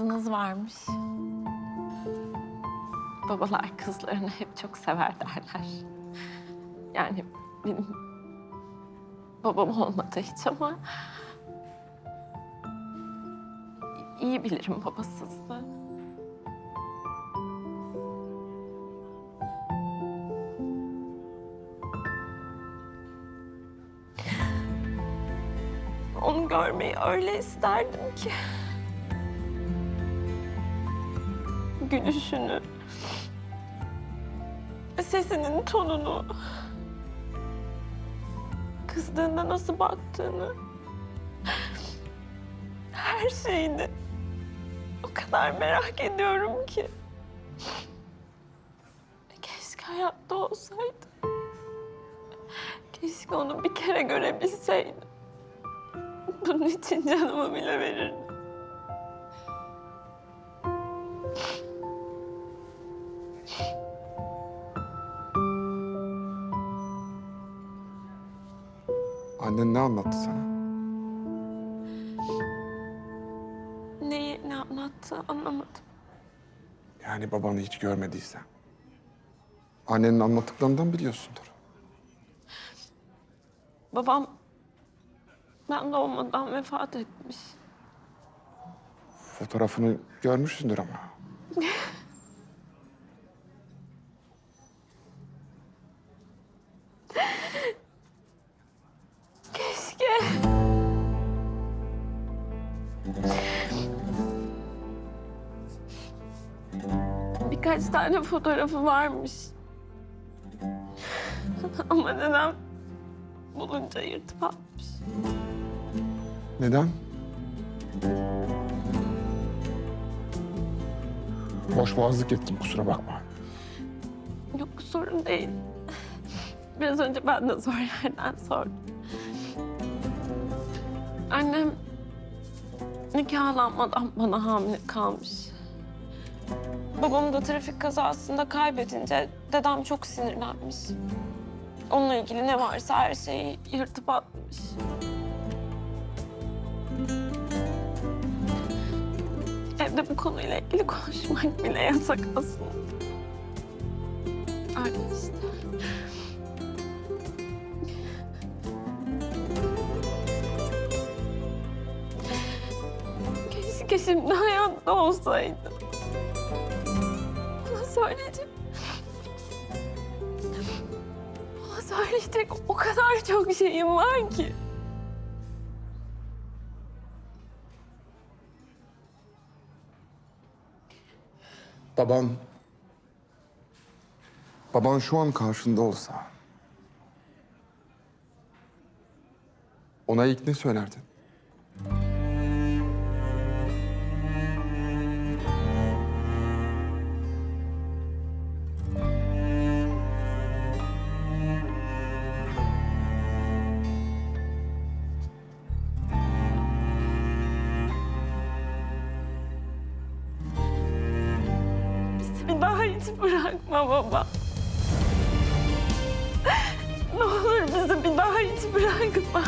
kızınız varmış. Babalar kızlarını hep çok sever derler. Yani benim babam olmadı hiç ama... iyi bilirim babasızlığı. Onu görmeyi öyle isterdim ki. Gülüşünü, sesinin tonunu, kızdığında nasıl baktığını, her şeyini o kadar merak ediyorum ki. Keşke hayatta olsaydı. Keşke onu bir kere görebilseydim. Bunun için canımı bile verirdim. Annen ne anlattı sana? Neyi ne anlattı anlamadım. Yani babanı hiç görmediysen. Annenin anlattıklarından biliyorsundur. Babam ben doğmadan vefat etmiş. Fotoğrafını görmüşsündür ama. Birkaç tane fotoğrafı varmış. Ama neden bulunca yırtıp atmış. Neden? Boş boğazlık ettim kusura bakma. Yok sorun değil. Biraz önce ben de zor yerden sordum. Annem nikahlanmadan bana hamile kalmış. Babamı da trafik kazasında kaybedince dedem çok sinirlenmiş. Onunla ilgili ne varsa her şeyi yırtıp atmış. Evde bu konuyla ilgili konuşmak bile yasak aslında. Öyle işte. Keşke şimdi hayatta olsaydı. Söyleyecek... Ona söyleyecek o kadar çok şeyim var ki. Baban... Baban şu an karşında olsa... Ona ilk ne söylerdin? Hiç bırakma baba. Ne olur bizi bir daha hiç bırakma.